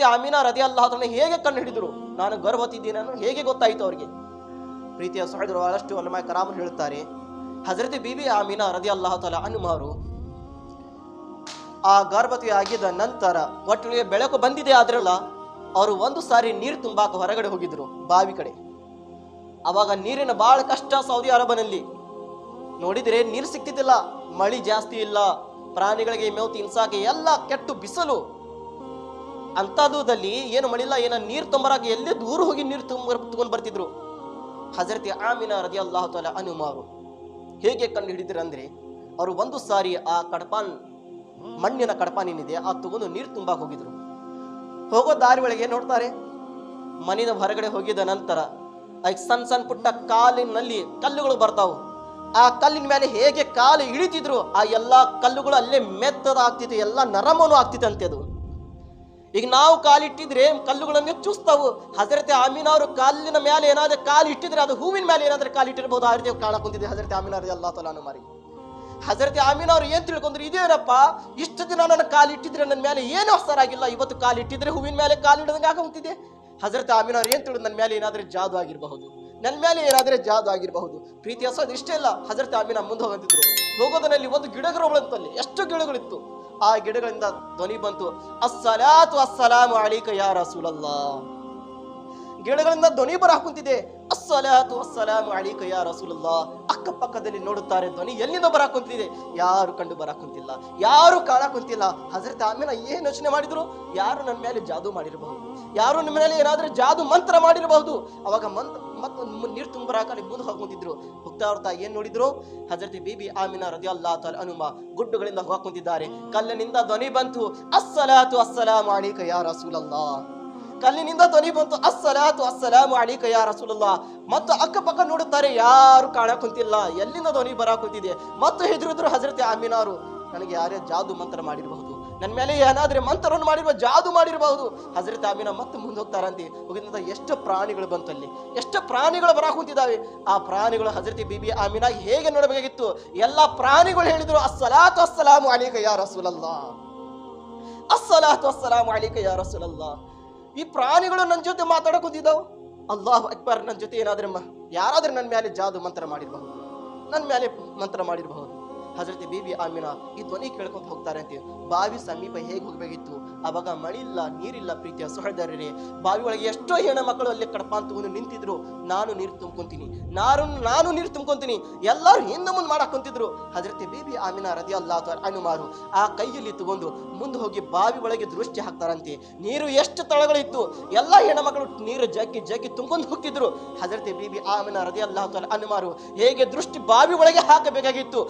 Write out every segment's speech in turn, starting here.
ಹಜರತಿ ಆಮೀನಾ ರದಿ ಅಲ್ಲಾಹನ ಹೇಗೆ ಕಣ್ಣು ಹಿಡಿದ್ರು? ನಾನು ಗರ್ಭವತಿ ಅನ್ನೋ ಹೇಗೆ ಗೊತ್ತಾಯಿತು ಅವರಿಗೆ? ಪ್ರೀತಿಯ ಸಹೋದರ ಅಷ್ಟು ಅಲ್ಲಮ ಕರಾಮನ್ ಹೇಳುತ್ತಾರೆ. ಹಜರತಿ ಬಿಬಿ ಆಮೀನಾ ರದಿ ಅಲ್ಲಾಹ ತಾಲ ಅನುಮಾರು ಆ ಗರ್ಭತಿ ಆಗಿದ ನಂತರ ಒಟ್ಟಿಗೆ ಬೆಳಕು ಬಂದಿದೆ ಆದ್ರಲ್ಲ, ಅವರು ಒಂದು ಸಾರಿ ನೀರು ತುಂಬಾಕ ಹೊರಗಡೆ ಹೋಗಿದ್ರು, ಬಾವಿ ಕಡೆ. ಅವಾಗ ನೀರಿನ ಬಹಳ ಕಷ್ಟ ಸೌದಿ ಅರಬನಲ್ಲಿ. ನೋಡಿದ್ರೆ ನೀರು ಸಿಕ್ತಿದ್ದಿಲ್ಲ, ಮಳಿ ಜಾಸ್ತಿ ಇಲ್ಲ, ಪ್ರಾಣಿಗಳಿಗೆ ಮೇವು ತಿನ್ಸಾಕೆ ಎಲ್ಲ ಕೆಟ್ಟು ಬಿಸಿಲು. ಅಂತದುದಲ್ಲಿ ಏನು ಮಳಿಲ್ಲ ಏನ ನೀರು ತುಂಬರಾಗಿ ಎಲ್ಲಿ ದೂರ ಹೋಗಿ ನೀರು ತುಂಬ ತಗೊಂಡು ಬರ್ತಿದ್ರು. ಹಜರತಿ ಆಮಿನ ರದಿ ಅಲ್ಲಾಹ ತಾಲ ಅನುಮಾರು ಹೇಗೆ ಕಂಡು ಹಿಡಿದ್ರಂದ್ರೆ ಅವರು ಒಂದು ಸಾರಿ ಆ ಕಡಪಾನ್, ಮಣ್ಣಿನ ಕಡಪಾನ್ ಏನಿದೆ, ಆ ತಗೊಂಡು ನೀರು ತುಂಬ ಹೋಗಿದ್ರು. ಹೋಗೋ ದಾರಿ ಒಳಗೆ ನೋಡ್ತಾರೆ? ಮನೆಯ ಹೊರಗಡೆ ಹೋಗಿದ ನಂತರ ಆ ಸಣ್ಣ ಸಣ್ಣ ಪುಟ್ಟ ಕಾಲಿನಲ್ಲಿ ಕಲ್ಲುಗಳು ಬರ್ತಾವು. ಆ ಕಲ್ಲಿನ ಮೇಲೆ ಹೇಗೆ ಕಾಲು ಇಳಿತಿದ್ರು, ಆ ಎಲ್ಲಾ ಕಲ್ಲುಗಳು ಅಲ್ಲೇ ಮೆತ್ತದಾಗ್ತಿತ್ತು, ಎಲ್ಲ ನರಮನು ಆಗ್ತಿತ್ತು ಅಂತೆ ಅದು. ಈಗ ನಾವು ಕಾಲಿಟ್ಟಿದ್ರೆ ಕಲ್ಲುಗಳನ್ನು ಚುಸ್ತಾವು ಹಜರತೆ ಆಮೀನ ಅವರು ಕಾಲಿನ ಮೇಲೆ ಏನಾದ್ರೆ ಕಾಲು ಇಟ್ಟಿದ್ರೆ ಅದು ಹೂವಿನ ಮೇಲೆ ಏನಾದ್ರೆ ಕಾಲು ಇಟ್ಟಿರಬಹುದು ಆ ರೀತಿ ಕಾಣ ಕುಂತಿದೆ ಹಜರತೆ ಆಮೀನ ಅವ್ರಿಗೆ ಅಲ್ಲಾ ತಲಾನು ಮಾರಿ ಹಜರತೆ ಆಮೀನ ಅವ್ರು ಏನ್ ತಿಳ್ಕೊಂಡ್ರು? ಇದೇನಪ್ಪ? ಇಷ್ಟು ದಿನ ನನ್ನ ಕಾಲು ಇಟ್ಟಿದ್ರೆ ನನ್ನ ಮೇಲೆ ಏನು ಆಗಿಲ್ಲ ಇವತ್ತು ಕಾಲು ಇಟ್ಟಿದ್ರೆ ಹೂವಿನ ಮೇಲೆ ಕಾಲು ಇಡದಂಗೆ ಆಗುತ್ತಿದೆ ಹಜರತ್ ಆಮೀನ ಅವ್ರು ಏನ್ ತಿಳಿದು ನನ್ನ ಮೇಲೆ ಏನಾದ್ರೆ ಜಾದು ಆಗಿರಬಹುದು. ನನ್ನ ಮೇಲೆ ಏನಾದ್ರೆ ಜಾದು ಆಗಿರಬಹುದು. ಪ್ರೀತಿ ಹಸೋದು ಇಷ್ಟೇ ಇಲ್ಲ. ಹಜರತ್ ಆಮೀನ ಮುಂದೆ ಹೋಗಂತಿದ್ರು. ಹೋಗೋದನಲ್ಲಿ ಒಂದು ಗಿಡಗಳು ಎಷ್ಟು ಗಿಡಗಳಿತ್ತು. ಆ ಗಿಡಗಳಿಂದ ಧ್ವನಿ ಬಂತು. ಅಸ್ಸಲಾತು ಅಸ್ಸಲಾಮು ಅಳಿಕ ಯಾರ ರಸೂಲಲ್ಲಾ ಗಿಡಗಳಿಂದ ಧ್ವನಿ ಬರ ಹಾಕುತ್ತಿದೆ ಅಸ್ಸಲಾತು ಅಸ್ಸಲಾಮು ಅಲೀಕ ಯಾ ರಸೂಲಲ್ಲಾ ಅಕ್ಕಪಕ್ಕದಲ್ಲಿ ನೋಡುತ್ತಾರೆ ಧ್ವನಿ ಎಲ್ಲಿಂದ ಬರಾಕುಂತಿದೆ ಯಾರು ಕಂಡು ಬರಾಕುಂತಿಲ್ಲ ಯಾರು ಕಾಣಕುಂತಿಲ್ಲ ಹಜರತ್ ಆಮೇಲೆ ಏನು ಯೋಚನೆ ಮಾಡಿದ್ರು? ಯಾರು ನನ್ನ ಮೇಲೆ ಜಾದು ಮಾಡಿರಬಹುದು? ಯಾರು ನಿಮ್ಮ ಮೇಲೆ ಏನಾದ್ರೂ ಜಾದು ಮಂತ್ರ ಮಾಡಿರಬಹುದು? ಅವಾಗ ಮಂತ್ರ ಮತ್ತೊಂದು ನೀರು ಬೂದು ಮುಂದೆ ಹೋಗ್ಕೊಂತಿದ್ರು. ಹೋಗ್ತಾ ಹೋಗ್ತಾ ಏನ್ ನೋಡಿದ್ರು? ಹಜರತ್ ಬಿಬಿ ಆಮಿನ ರದಿಯಲ್ಲಾ ತಲ್ ಅನುಮ ಗುಡ್ಡುಗಳಿಂದ ಹೋಗ್ಕೊಂತಿದ್ದಾರೆ. ಕಲ್ಲಿನಿಂದ ಧ್ವನಿ ಬಂತು, ಅಸ್ಸಲಾತು ಅಸ್ಸಲಾಮ್ ಅಳಿಕ ಯಾ ರಸೂಲಲ್ಲಾ ಕಲ್ಲಿನಿಂದ ಧ್ವನಿ ಬಂತು. ಅಸ್ಸಲಾತು ಅಸ್ಸಲಾಮು ಅಳಿಕ ಯಾ ರಸೂಲಲ್ಲಾ ಮತ್ತು ಅಕ್ಕಪಕ್ಕ ನೋಡುತ್ತಾರೆ, ಯಾರು ಕಾಣಕುಂತಿಲ್ಲ ಎಲ್ಲಿಂದ ಧ್ವನಿ ಬರಾಕುಂತಿದೆ ಮತ್ತು ಹೆದರಿದ್ರು ಹಜರತೆ ಆಮೀನಾರು ನನಗೆ ಯಾರೇ ಜಾದು ಮಂತ್ರ ಮಾಡಿರಬಹುದು. ನನ್ನ ಮೇಲೆ ಏನಾದ್ರೆ ಮಂತ್ರವನ್ನು ಮಾಡಿರುವ ಜಾದು ಮಾಡಿರಬಹುದು. ಹಜರತ್ ಆಮೀನ ಮತ್ತೆ ಮುಂದೆ ಹೋಗ್ತಾರಂತೆ. ಎಷ್ಟು ಪ್ರಾಣಿಗಳು ಬಂತು ಅಲ್ಲಿ. ಎಷ್ಟು ಪ್ರಾಣಿಗಳು ಬರ ಕುಂತಿದ್ದಾವೆ. ಆ ಪ್ರಾಣಿಗಳು ಹಜರತಿ ಬಿಬಿ ಆಮೀನ ಹೇಗೆ ನೋಡಬೇಕಾಗಿತ್ತು? ಎಲ್ಲ ಪ್ರಾಣಿಗಳು ಹೇಳಿದ್ರು, ಅಸ್ಸಲಾತು ಅಸ್ಸಲಾಮು ಅಲಿಕ ಯಾ ರಸೂಲಲ್ಲಾ ಅಸ್ಸಲಾತು ಅಸ್ಸಲಾಮು ಅಲಿಕ ಯಾ ರಸೂಲಲ್ಲಾ ಈ ಪ್ರಾಣಿಗಳು ನನ್ನ ಜೊತೆ ಮಾತಾಡಕ್ ಕೂತಿದ್ದಾವು. ಅಲ್ಲಾಹ್ ಅಕ್ಬರ್ ನನ್ನ ಜೊತೆ ಏನಾದ್ರೆ ಮ- ಯಾರಾದ್ರೂ ನನ್ನ ಮೇಲೆ ಜಾದು ಮಂತ್ರ ಮಾಡಿರಬಹುದು. ನನ್ನ ಮೇಲೆ ಮಂತ್ರ ಮಾಡಿರಬಹುದು. ಹಜರತಿ ಬಿಬಿ ಆಮಿನ, ಈ ಧ್ವನಿ ಕೇಳ್ಕೊಂತ ಹೋಗ್ತಾರೆ ಅಂತ. ಬಾವಿ ಸಮೀಪ ಹೇಗೆ ಹೋಗ್ಬೇಕಿತ್ತು? ಅವಾಗ ಮಳಿಲ್ಲ, ನೀರಿಲ್ಲ ಪ್ರೀತಿಯ ಸಹೋದರರೇ. ಬಾವಿ ಒಳಗೆ ಎಷ್ಟೋ ಹೆಣ್ಣ ಮಕ್ಕಳು ಅಲ್ಲಿ ಕಡಪಾನ್ ತಗೊಂಡು ನಿಂತಿದ್ರು. ನಾನು ನೀರು ತುಂಬ್ಕೊಂತೀನಿ. ನಾನು ನಾನು ನೀರು ತುಂಬ್ಕೊಂತೀನಿ. ಎಲ್ಲರೂ ಹಿಂದೆ ಮುಂದೆ ಮಾಡಾಕೊಂತಿದ್ರು ಹಜರತ್ ಬೀಬಿ ಆಮಿನ ರದಿ ಅಲ್ಲ ಅನುಮಾರು ಆ ಕೈಯಲ್ಲಿ ತಗೊಂಡು ಮುಂದೆ ಹೋಗಿ ಬಾವಿ ಒಳಗೆ ದೃಷ್ಟಿ ಹಾಕ್ತಾರಂತೆ. ನೀರು ಎಷ್ಟು ತಳಗಳಿತ್ತು? ಎಲ್ಲ ಹೆಣ್ಮಕ್ಳು ನೀರು ಜಗ್ಗಿ ಜಗ್ಗಿ ತುಂಬ್ಕೊಂಡು ಹೋಗ್ತಿದ್ರು. ಹಜರತಿ ಬಿಬಿ ಆಮಿನ ರದಿ ಅಲ್ಲ ಅನುಮಾರು, ಹೇಗೆ ದೃಷ್ಟಿ ಬಾವಿ ಒಳಗೆ ಹಾಕಬೇಕಾಗಿತ್ತು?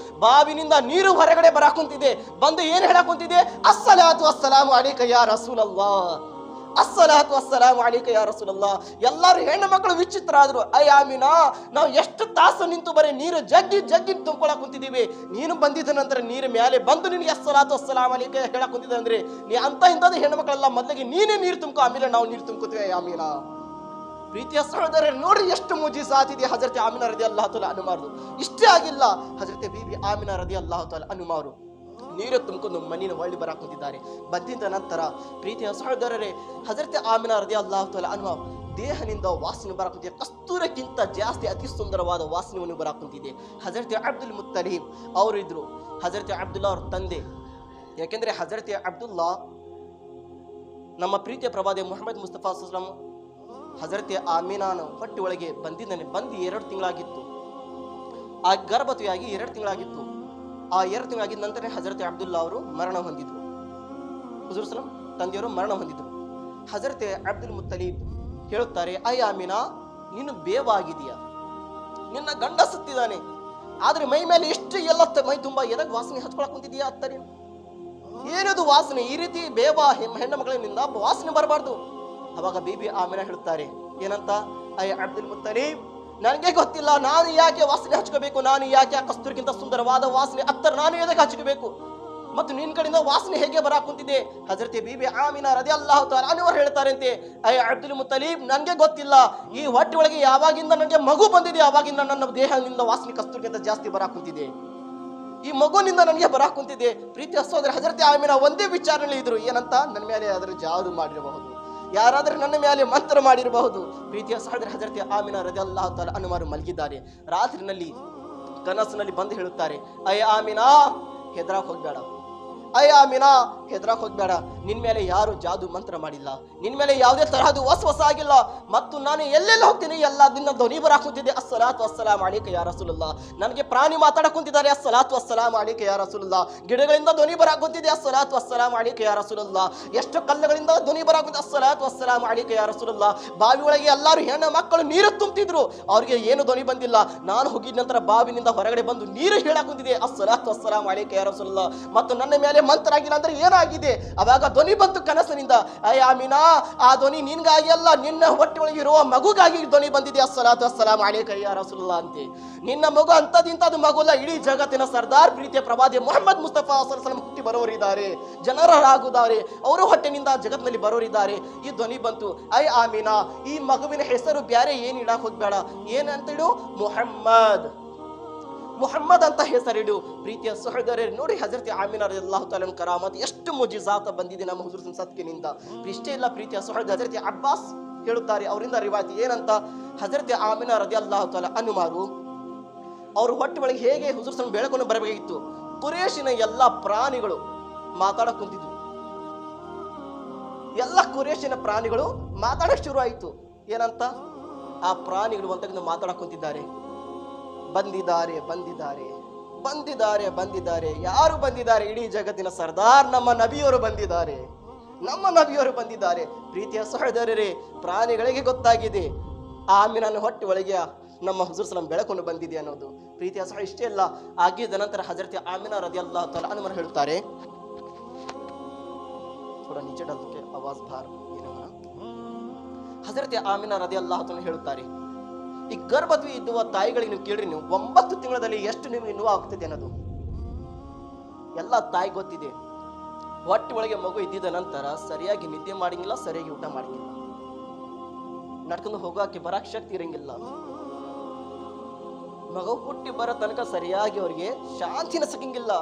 ಬಾವಿನಿಂದ ನೀರು ಹೊರಗಡೆ ಬರಾಕುಂತಿದೆ. ಬಂದು ಏನ್ ಹೇಳಕುಂತಿದೆ? ಅಸ್ಸಲಾತು ಅಸ್ಸಲಾಮು ಅಲೀಕ ಯಾ ರಸೂಲಲ್ಲಾ ಅಸ್ಸಲಾತು ಅಸ್ಸಲಾಮು ಅಲೀಕ ಯಾ ರಸೂಲಲ್ಲಾ ಎಲ್ಲರೂ ಹೆಣ್ಣು ಮಕ್ಕಳು ವಿಚಿತ್ರ ಆದ್ರು ಅಯ್ಯ ಆಮಿನಾ, ನಾವು ಎಷ್ಟು ತಾಸು ನಿಂತು ಬರೀ ನೀರು ಜಗ್ಗಿ ಜಗ್ಗಿ ತುಂಬ್ಕೊಳಕ್ ಕುಂತಿದೀವಿ ನೀನು ಬಂದಿದ್ದ ನಂತರ ನೀರು ಮೇಲೆ ಬಂದು ನಿನಗೆ ಅಸ್ಸಲಾತು ಅಸ್ಸಲಾಮ್ ಅಲೀಕ ಹೇಳಕ್ ಕುಂತಿದ್ದೆ ಅಂದ್ರೆ, ನೀ ಅಂತ ಇಂಥದ್ದು ಹೆಣ್ಣು ಮಕ್ಕಳೆಲ್ಲ, ಮೊದಲಿಗೆ ನೀನೇ ನೀರು ತುಂಬ್ಕೊ, ಆಮೇಲೆ ನಾವು ನೀರು ತುಂಬ್ಕೋತೀವಿ ಆಮೀನಾ. ಪ್ರೀತಿಯ ಸಹೋದರ ನೋಡ್ರಿ ಎಷ್ಟು ಮುಜಿ ಸಾತಿದೆ ಹಜರತೆ ಆಮಿನ ರದಿ ಅಲ್ಲಾಹ ತಾಲ ಅನುಮಾರು ಇಷ್ಟೇ ಆಗಿಲ್ಲ, ಹಜರತೆ ಬೀಬಿ ಆಮಿನ ರದಿ ಅಲ್ಲಾಹ ತಾಲ ಅನುಮಾರು ನೀರು ತುಂಬಿಕೊಂಡು ಮಣ್ಣಿನ ಹೊಳ್ಳಿ ಬರಾಕ್ ಕುಂತಿದ್ದಾರೆ. ಬಂದಿದ್ದ ನಂತರ ಪ್ರೀತಿಯ ಸಹೋದರರೇ, ಹಜರತೆ ಆಮಿನ ರದಿ ಅಲ್ಲಾಹ ತಾಲ ಅನುಮಾರು ದೇಹದಿಂದ ವಾಸನೆ ಬರಾಕ್ ಕುಂತಿದೆ. ಕಸ್ತೂರಕ್ಕಿಂತ ಜಾಸ್ತಿ ಅತಿ ಸುಂದರವಾದ ವಾಸನೆಯನ್ನು ಬರಾಕ್ ಕುಂತಿದೆ. ಹಜರತೆ ಅಬ್ದುಲ್ ಮುತ್ತಲೀಬ್ ಅವರು ಇದ್ರು. ಹಜರತೆ ಅಬ್ದುಲ್ಲಾ ಅವ್ರ ತಂದೆ. ಯಾಕೆಂದ್ರೆ ಹಜರತೆ ಅಬ್ದುಲ್ಲಾ ನಮ್ಮ ಪ್ರೀತಿಯ ಪ್ರವಾದಿ ಮೊಹಮ್ಮದ್ ಮುಸ್ತಫಾ ಸುಸ್ಲಾಂ ಹಜರತೆ ಆಮೀನಾನ ಹೊಟ್ಟೆ ಒಳಗೆ ಬಂದಿದ್ದಾನೆ, ಬಂದು ಎರಡು ತಿಂಗಳಾಗಿತ್ತು. ಆ ಗರ್ಭವತಿಯಾಗಿ ಎರಡು ತಿಂಗಳಾಗಿತ್ತು. ಆ ಎರಡು ತಿಂಗಳಾಗಿದ್ದ ನಂತರ ಹಜರತೆ ಅಬ್ದುಲ್ಲಾ ಅವರು ಮರಣ ಹೊಂದಿದ್ರು. ಹುಜೂರ್ ಸಲಂ ತಂದೆಯವರು ಮರಣ ಹೊಂದಿದ್ರು. ಹಜರತೆ ಅಬ್ದುಲ್ ಮುತ್ತಲೀಬ್ ಹೇಳುತ್ತಾರೆ ಅಯ್ಯ ಆಮೀನಾ, ನೀನು ಬೇವಾಗಿದೆಯಾ ನಿನ್ನ ಗಂಡ ಸತ್ತಿದ್ದಾನೆ. ಆದ್ರೆ ಮೈ ಮೇಲೆ ಎಷ್ಟು ಎಲ್ಲ ಮೈ ತುಂಬಾ ಎದಕ್ ವಾಸನೆ ಹಚ್ಕೊಳಕ್ ಕುಂತಿದ್ಯಾ ಅತ್ತ ನೀನು? ಏನದು ವಾಸನೆ? ಈ ರೀತಿ ಬೇವಾ ಹೆಣ್- ಹೆಣ್ಣು ಮಗಳಿಂದ ವಾಸನೆ ಬರಬಾರ್ದು. ಅವಾಗ ಬೀಬಿ ಆಮೇಲೆ ಹೇಳುತ್ತಾರೆ, ಏನಂತ? ಅಯ್ಯ ಅಬ್ದುಲ್ ಮುತ್ತಲೀಬ್, ನನಗೆ ಗೊತ್ತಿಲ್ಲ, ನಾನು ಯಾಕೆ ವಾಸನೆ ಹಚ್ಕೋಬೇಕು? ನಾನು ಯಾಕೆ ಆ ಕಸ್ತೂರಿಗಿಂತ ಸುಂದರವಾದ ವಾಸನೆ ಅತ್ತರ ನಾನು ಎದಕ್ಕೆ ಹಚ್ಕೋಬೇಕು? ಮತ್ತು ನಿನ್ ಕಡೆಯಿಂದ ವಾಸನೆ ಹೇಗೆ ಬರಾಕುಂತಿದೆ ಹಜರತೆ ಬೀಬಿ ಆಮಿನ ರದಿ ಅಲ್ಲಾಹು ಅನಿವರು ಹೇಳ್ತಾರಂತೆ ಅಯ್ಯ ಅಬ್ದುಲ್ ಮುತ್ತಲೀಬ್, ನನಗೆ ಗೊತ್ತಿಲ್ಲ. ಈ ಹೊಟ್ಟೆ ಒಳಗೆ ಯಾವಾಗಿಂದ ನನಗೆ ಮಗು ಬಂದಿದೆ ಯಾವಾಗಿಂದ ನನ್ನ ದೇಹದಿಂದ ವಾಸನೆ ಕಸ್ತೂರಿಗಿಂತ ಜಾಸ್ತಿ ಬರಾಕುಂತಿದೆ ಈ ಮಗುನಿಂದ ನನಗೆ ಬರಾಕುಂತಿದೆ ಪ್ರೀತಿ ಸೋದರ ಹಜರತೆ ಆಮಿನ ಒಂದೇ ವಿಚಾರಣೆ ಇದ್ರು, ಏನಂತ? ನನ್ನ ಮೇಲೆ ಅದರ ಜಾದು ಮಾಡಿರಬಹುದು. ಯಾರಾದರೂ ನನ್ನ ಮೇಲೆ ಮಂತ್ರ ಮಾಡಿರಬಹುದು. ಪ್ರೀತಿಯ ಸಹೋದರ ಹಜರತಿ ಆಮಿನ ರಜೆ ಅಲ್ಲಾಹ ತಾಲ ಅನುಮಾರು ಮಲಗಿದ್ದಾರೆ. ರಾತ್ರಿನಲ್ಲಿ ಕನಸಿನಲ್ಲಿ ಬಂದು ಹೇಳುತ್ತಾರೆ ಅಯ್ಯ ಆಮಿನಾ, ಹೆದರಾಕ್ ಹೋಗ್ಬೇಡ. ಅಯ್ಯ ಮೀನಾ ಹೆದ್ರಾಕ್ ಹೋಗ್ಬೇಡ. ನಿನ್ ಮೇಲೆ ಯಾರು ಜಾದು ಮಂತ್ರ ಮಾಡಿಲ್ಲ. ನಿನ್ ಮೇಲೆ ಯಾವುದೇ ತರಹದ ಹೊಸ ಆಗಿಲ್ಲ. ಮತ್ತು ನಾನು ಎಲ್ಲೆಲ್ಲ ಹೋಗ್ತೀನಿ? ಎಲ್ಲ ದಿನ ಧ್ವನಿ ಬರಾಕುತ್ತಿದ್ದೆ ಅಸ್ಸಲಾತು ಅಸ್ಸಲಾಂ ಅಲೈಕ ಯಾರ ಸುಲಲ್ಲ ನನಗೆ ಪ್ರಾಣಿ ಮಾತಾಡಕ್ ಕುಂತಿದ್ದಾರೆ. ಅಸ್ಸಲಾತು ಅಸ್ಸಲಾಂ ಅಲೈಕ ಯಾರ ಸುಲಲ್ಲ ಗಿಡಗಳಿಂದ ಧ್ವನಿ ಬರಾಕ್ ಕುಂತಿದೆ ಅಸ್ಸಲಾತು ಅಸ್ಸಲಾಂ ಅಲೈಕ ಯಾರ ಸುಲಲ್ಲ ಎಷ್ಟು ಕಲ್ಲುಗಳಿಂದ ಧ್ವನಿ ಬರಾಕ್ ಕುಂತಿದೆ ಅಸ್ಸಲಾತು ಅಸ್ಸಲಾಂ ಅಲೈಕ ಸುಲಲ್ಲ ರಸೂಲುಲ್ಲಾ ಬಾವಿ ಒಳಗೆ ಎಲ್ಲರೂ ಹೆಣ್ಣು ಮಕ್ಕಳು ನೀರು ತುಂಬ್ತಿದ್ರು. ಅವ್ರಿಗೆ ಏನು ಧ್ವನಿ ಬಂದಿಲ್ಲ. ನಾನು ಹೋಗಿದ ನಂತರ ಬಾವಿನಿಂದ ಹೊರಗಡೆ ಬಂದು ನೀರು ಹೇಳಕ್ ಕುಂತಿದೆ ಅಸ್ಸಲಾತು ಅಸ್ಸಲಾಂ ಅಲೈಕ ಯಾರ ಸುಲಲ್ಲ ಮತ್ತು ನನ್ನ ಮೇಲೆ ಮಂತ್ರ ಆಗಿಲ್ಲ ಅಂದ್ರೆ ಏನಾಗಿದೆ? ಅವಾಗ ಧ್ವನಿ ಬಂತು ಕನಸಿನಿಂದ. ಅಯ್ಯ ಆಮಿನಾ, ಆ ಧ್ವನಿ ನಿನ್ಗಾಗಿ ಅಲ್ಲ, ನಿನ್ನ ಹೊಟ್ಟೆ ಒಳಗೆ ಇರುವ ಮಗುಗಾಗಿ ಧ್ವನಿ ಬಂದಿದೆ. ಅಸ್ಸಲಾತು ಅಸ್ಸಲಾಂ ಅಲೈಕ ಕೈಯ ರಸುಲ್ಲ ಅಂತೆ. ನಿನ್ನ ಮಗು ಅಂತದಿಂತದು ಮಗುಲ್ಲ ಇಡೀ ಜಗತ್ತಿನ ಸರ್ದಾರ್ ಪ್ರೀತಿಯ ಪ್ರವಾದಿ ಮೊಹಮ್ಮದ್ ಮುಸ್ತಫಾ ಸಲಸಲಂ ಹುಟ್ಟಿ ಬರೋರಿದ್ದಾರೆ ಜನರಾಗುತ್ತಾರೆ ಅವರು ಹೊಟ್ಟೆನಿಂದ ಜಗತ್ತಿನಲ್ಲಿ ಬರೋರಿದ್ದಾರೆ. ಈ ಧ್ವನಿ ಬಂತು. ಐ ಆಮಿನಾ, ಈ ಮಗುವಿನ ಹೆಸರು ಬ್ಯಾರೆ ಏನ್ ಇಡಕ್ ಹೋಗ್ಬೇಡ. ಏನಂತಿಡು ಮೊಹಮ್ಮದ್. ಮುಹಮ್ಮದ್ ಅಂತ ಹೆಸರಿಡು. ಪ್ರೀತಿಯ ಸಹೋದರ ನೋಡಿ ಹಜರತಿ ಆಮಿನಾರ್ ಅಲ್ಲಾಹು ಕರಾಮತ್, ಎಷ್ಟು ಮುಜಿಜಾತ ಬಂದಿದೆ ನಮ್ಮ ಹುಜುರ್ ಸತ್ಕಿನಿಂದ ಇಷ್ಟೇ ಇಲ್ಲ ಪ್ರೀತಿಯ ಸಹೋದರ, ಹಜರತಿ ಅಬ್ಬಾಸ್ ಹೇಳುತ್ತಾರೆ, ಅವರಿಂದ ರಿವಾಯಿತಿ ಏನಂತ? ಹಜರತಿ ಆಮಿನ ರದಿ ಅಲ್ಲಾಹು ತಾಲ ಅನುಮಾರು ಅವರು ಹೊಟ್ಟೆ ಒಳಗೆ ಹೇಗೆ ಹುಜುರ್ ಬೆಳಕೊಂಡು ಬರಬೇಕಿತ್ತು ಕುರೇಶಿನ ಎಲ್ಲ ಪ್ರಾಣಿಗಳು ಮಾತಾಡಕ್ ಕುಂತಿದ್ವು. ಎಲ್ಲ ಕುರೇಶಿನ ಪ್ರಾಣಿಗಳು ಮಾತಾಡಕ್ ಶುರು ಆಯಿತು ಏನಂತ? ಆ ಪ್ರಾಣಿಗಳು ಅಂತ ಮಾತಾಡಕ್ ಕುಂತಿದ್ದಾರೆ. ಬಂದಿದ್ದಾರೆ ಬಂದಿದ್ದಾರೆ ಬಂದಿದ್ದಾರೆ ಬಂದಿದ್ದಾರೆ. ಯಾರು ಬಂದಿದ್ದಾರೆ? ಇಡೀ ಜಗತ್ತಿನ ಸರ್ದಾರ್ ನಮ್ಮ ನಬಿಯವರು ಬಂದಿದ್ದಾರೆ. ನಮ್ಮ ನಬಿಯವರು ಬಂದಿದ್ದಾರೆ. ಪ್ರೀತಿಯ ಸಹೋದರರೇ, ಪ್ರಾಣಿಗಳಿಗೆ ಗೊತ್ತಾಗಿದೆ. ಆಮಿನ ಹೊಟ್ಟೆ ಒಳಗೆ ನಮ್ಮ ಹುಜೂರ್ ಸಲಂ ಬೆಳಕೊಂಡು ಬಂದಿದೆ ಅನ್ನೋದು. ಪ್ರೀತಿಯ ಸಹ ಇಷ್ಟೇ ಅಲ್ಲ ಆಗಿದ ನಂತರ ಹಜರತಿ ಆಮಿನ ರದಿಯಲ್ಲ ತಲಾನ್ಮರು ಹೇಳ್ತಾರೆ ಥೋಡಾ ನೀಚೆ ಹಜರತಿ ಆಮಿನ ರದಿಯಲ್ಲ ಹೇಳುತ್ತಾರೆ. ಈ ಗರ್ಭದ್ವಿ ಇದ್ದುವ ತಾಯಿಗಳಿಗೆ ನೀವು ಕೇಳ್ರಿ, ನೀವು ಒಂಬತ್ತು ತಿಂಗಳಲ್ಲಿ ಎಷ್ಟು ನಿಮ್ಗೆ ನೋವು ಆಗ್ತದೆ ಅನ್ನೋದು. ಎಲ್ಲ ತಾಯಿ ಗೊತ್ತಿದೆ. ಹೊಟ್ಟೆ ಒಳಗೆ ಮಗು ಇದ್ದಿದ ನಂತರ ಸರಿಯಾಗಿ ನಿದ್ದೆ ಮಾಡಂಗಿಲ್ಲ, ಸರಿಯಾಗಿ ಊಟ ಮಾಡಂಗಿಲ್ಲ. ನಡ್ಕೊಂಡು ಹೋಗೋಕೆ ಬರಕ್ ಶಕ್ತಿ ಇರಂಗಿಲ್ಲ. ಮಗು ಹುಟ್ಟಿ ಬರೋ ತನಕ ಸರಿಯಾಗಿ ಅವ್ರಿಗೆ ಶಾಂತಿನ ಸಿಗಂಗಿಲ್ಲ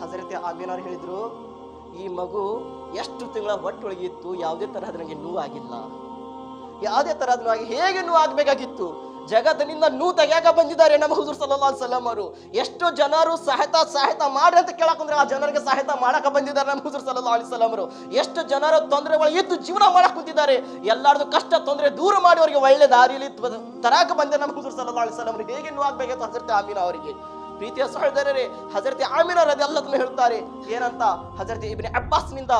ಹಜರತೆ ಆಮಿನವ್ರು ಹೇಳಿದ್ರು, ಈ ಮಗು ಎಷ್ಟು ತಿಂಗಳ ಹೊಟ್ಟೊಳಗೆ ಇತ್ತು, ಯಾವುದೇ ತರಹದ ನನಗೆ ನೋವಾಗಿಲ್ಲ ಯಾವುದೇ ತರಹದ ನೋವಾಗಿ ಹೇಗೆ ನೂ ಆಗ್ಬೇಕಾಗಿತ್ತು? ಜಗತ್ತಿನಿಂದ ನೂ ತೆಗ್ಯಾಕ ಬಂದಿದ್ದಾರೆ ನಮ್ಮ ಹುಜೂರ್ ಸಲ್ಲಾ ಸಲಂ ಅವರು. ಎಷ್ಟು ಜನರು ಸಹಾಯತ ಸಹಾಯತ ಮಾಡ್ರಿ ಅಂತ ಕೇಳಕಂದ್ರೆ ಆ ಜನರಿಗೆ ಸಹಾಯತ ಮಾಡಕ ಬಂದಿದ್ದಾರೆ ನಮ್ಮ ಹುಜೂರ್ ಸಲ್ಲಾ ಅಲಿ ಸಲಂ ಅವರು. ಎಷ್ಟು ಜನರು ತೊಂದರೆ ಒಳಗೆ ಇದ್ದು ಜೀವನ ಮಾಡಕ್ ಕುಂತಿದ್ದಾರೆ. ಎಲ್ಲಾರ್ದು ಕಷ್ಟ ತೊಂದರೆ ದೂರ ಮಾಡಿ ಅವರಿಗೆ ಒಳ್ಳೆ ದಾರಿಯಲ್ಲಿ ತರಾಕ ಬಂದೆ ನಮ್ಮ ಹುಜೂರ್ ಸಲ್ಲಾ ಅಲಿ ಸಲಂ ಅವರು ಹೇಗೆ ನೂ ಆಗ್ಬೇಕಂತ ಹಜರತೆ ಆಮೀನ ಅವರಿಗೆ? ಪ್ರೀತಿಯ ಸಹೋದರರೇ, ಹಜರತೆ ಆಮೀನ ರದಿ ಅಲ್ಲದನ್ನು ಹೇಳ್ತಾರೆ, ಏನಂತ? ಹಜರತೆ ಇಬ್ರಿ ಅಬ್ಬಾಸ್ನಿಂದ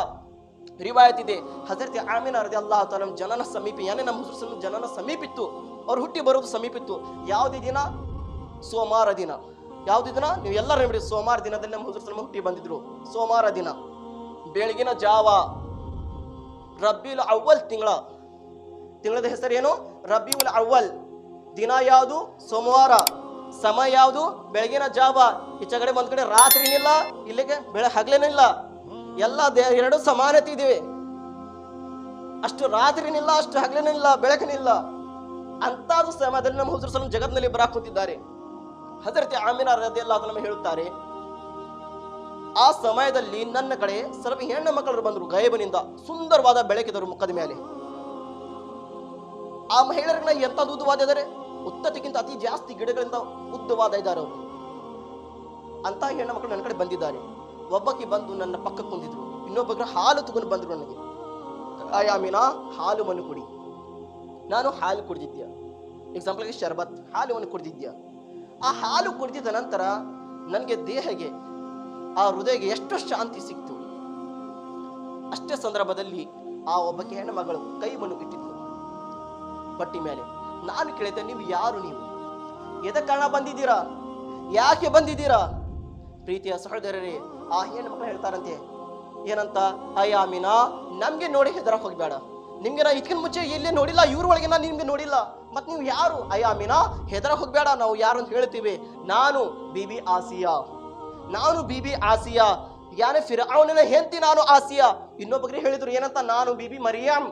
ರಿವಾಯತ್ ಇದೆ. ಹಜರತ್ ಆಮೀನ್ ಅರ್ದಿ ಅಲ್ಲಾಹ ತಾಲ ಜನನ ಸಮೀಪ ಏನೇ ನಮ್ಮ ಹುಸುರು ಜನನ ಸಮೀಪಿತ್ತು. ಅವ್ರು ಹುಟ್ಟಿ ಬರೋದು ಸಮೀಪಿತ್ತು. ಯಾವುದೇ ದಿನ? ಸೋಮವಾರ ದಿನ. ಯಾವುದೇ ದಿನ? ನೀವು ಎಲ್ಲರೂ ನೋಡಿ ಸೋಮವಾರ ದಿನದಲ್ಲಿ ನಮ್ಮ ಹುಸುರು ಹುಟ್ಟಿ ಬಂದಿದ್ರು. ಸೋಮವಾರ ದಿನ. ಬೆಳಗಿನ ಜಾವ ರಬ್ಬಿಲ್ ಅವ್ವಲ್ ತಿಂಗಳ. ತಿಂಗಳದ ಹೆಸರೇನು ರಬಿউল ಅವ್ವಲ್. ದಿನ ಯಾವುದು? ಸೋಮವಾರ. ಸಮಯ ಯಾವುದು? ಬೆಳಗಿನ ಜಾವ. ಈಚೆ ಕಡೆ ಒಂದ್ ಕಡೆ ರಾತ್ರಿನಿಲ್ಲ ಇಲ್ಲಿಗೆ ಬೆಳ ಹಗಲೇನಿಲ್ಲ ಎಲ್ಲ ದೇ- ಎರಡು ಸಮಾನತೆ ಇದೆ ಅಷ್ಟು ರಾತ್ರಿನಿಲ್ಲ, ಅಷ್ಟು ಹಗಲಿನಿಲ್ಲ, ಬೆಳಕಿನಿಲ್ಲ ಅಂತಾದ ಸಮಯದಲ್ಲಿ ನಮ್ಮ ಹುಸರು ಜಗತ್ನಲ್ಲಿ ಬರಾಕ್ ಕೂತಿದ್ದಾರೆ. ಹಜರತಿ ಆಮಿನ ರದಿಯಲ್ಲ ನಮಗೆ ಹೇಳುತ್ತಾರೆ, ಆ ಸಮಯದಲ್ಲಿ ನನ್ನ ಕಡೆ ಸರ್ವ ಹೆಣ್ಣು ಮಕ್ಕಳು ಬಂದರು ಗೈಬನಿಂದ, ಸುಂದರವಾದ ಬೆಳಕಿದರು ಮುಖದ ಮೇಲೆ. ಆ ಮಹಿಳೆಯರನ್ನ ಎಂತ ಉದ್ದವಾದ ಇದ್ದಾರೆ ಉತ್ತತಿಗಿಂತ ಅತಿ ಜಾಸ್ತಿ ಗಿಡಗಳಿಂದ ಉದ್ದವಾದ ಇದ್ದಾರೆ ಅವರು. ಅಂತ ಹೆಣ್ಣು ಮಕ್ಕಳು ನನ್ನ ಕಡೆ ಬಂದಿದ್ದಾರೆ. ಒಬ್ಬಕ್ಕೆ ಬಂದು ನನ್ನ ಪಕ್ಕ ಕುಂದಿದ್ರು. ಇನ್ನೊಬ್ಬರ ಹಾಲು ತಗೊಂಡು ಬಂದ್ರು ನನಗೆ. ಆಯಾಮಿನ ಹಾಲು ಮನು ಕುಡಿ. ನಾನು ಹಾಲು ಕುಡಿದಿದ್ದೆ. ಎಕ್ಸಾಂಪಲ್ಗೆ ಶರ್ಬತ್ ಹಾಲು ಮಣ್ಣು ಕುಡಿದಿದ್ದೆ. ಆ ಹಾಲು ಕುಡಿದಿದ್ದ ನಂತರ ನನಗೆ ದೇಹಗೆ ಆ ಹೃದಯಗೆ ಎಷ್ಟು ಶಾಂತಿ ಸಿಕ್ತು. ಅಷ್ಟೇ ಸಂದರ್ಭದಲ್ಲಿ ಆ ಒಬ್ಬಕ್ಕೆ ಹೆಣ್ಣು ಮಗಳು ಕೈ ಮನು ಇಟ್ಟಿದ್ಲು ಪಟ್ಟಿ ಮೇಲೆ. ನಾನು ಕೇಳಿದ್ದೆ ನೀವು ಯಾರು ನೀವು? ಎದ ಕಾರಣ ಬಂದಿದ್ದೀರಾ? ಯಾಕೆ ಬಂದಿದ್ದೀರಾ? ಪ್ರೀತಿಯ ಸಹೋದರರೇ ಆ ಹೆಣ್ಣು ಮಕ್ಕಳು ಹೇಳ್ತಾರಂತೆ, ಏನಂತ ಅಯ್ಯಾಮಿನಾ ನಮ್ಗೆ ನೋಡಿ ಹೆದರ ಹೋಗ್ಬೇಡ. ನಿಮ್ಗೆ ನಾ ಇದಕ್ಕಿನ ಮುಂಚೆ ನೋಡಿಲ್ಲ, ಇವ್ರ ಒಳಗೆ ನಿಮ್ಗೆ ನೋಡಿಲ್ಲ. ಮತ್ ನೀವು ಯಾರು? ಅಯ್ಯ ಮೀನಾ ಹೆದರ ಹೋಗ್ಬೇಡ, ನಾವು ಯಾರು ಅಂತ ಹೇಳ್ತೀವಿ. ನಾನು ಬಿಬಿ ಆಸಿಯಾ. ನಾನು ಬಿಬಿ ಆಸಿಯಾ. ಯಾನೇ ಅವನನ್ನ ಹೆಂತಿ ನಾನು ಆಸಿಯಾ. ಇನ್ನೊಬ್ಬರಿಗೆ ಹೇಳಿದ್ರು, ಏನಂತ, ನಾನು ಬಿಬಿ ಮರಿಯಂ.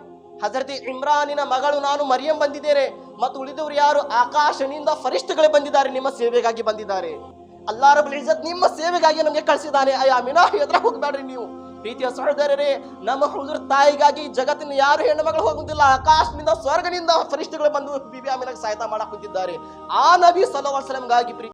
ಹಜರತಿ ಇಮ್ರಾನಿನ ಮಗಳು ನಾನು ಮರಿಯಂ ಬಂದಿದ್ದೇನೆ. ಮತ್ತು ಉಳಿದವರು ಯಾರು? ಆಕಾಶನಿಂದ ಫರಿಷ್ಠಗಳೇ ಬಂದಿದ್ದಾರೆ, ನಿಮ್ಮ ಸೇವೆಗಾಗಿ ಬಂದಿದ್ದಾರೆ. ಅಲ್ಲಾ ಬಲಿ ಇಜ್ಜತ್ ನಿಮ್ಮ ಸೇವೆಗಾಗಿ ನಮಗೆ ಕಳಿಸಿದ್ದಾನೆ. ಅಯ್ಯ ಮಿನಾ ಎದ್ರ ಹೋಗ್ಬೇಡ್ರಿ ನೀವು? ಪ್ರೀತಿಯ ಸಹೋದರರೇ, ನಮ್ಮ ಹುಡುಗರ ತಾಯಿಗಾಗಿ ಜಗತ್ತಿನ ಯಾರು ಹೆಣ್ಣು ಮಗಳು ಹೋಗುದಿಲ್ಲ. ಆಕಾಶದಿಂದ, ಸ್ವರ್ಗದಿಂದ ಫರಿಷ್ಠಗಳು ಬಂದು ಬಿಬಿ ಆಮಿನಾಗ ಸಹಾಯ ಮಾಡಕ್ ಆ ನಬಿ ಸಲಹ್ ಪ್ರೀತಿ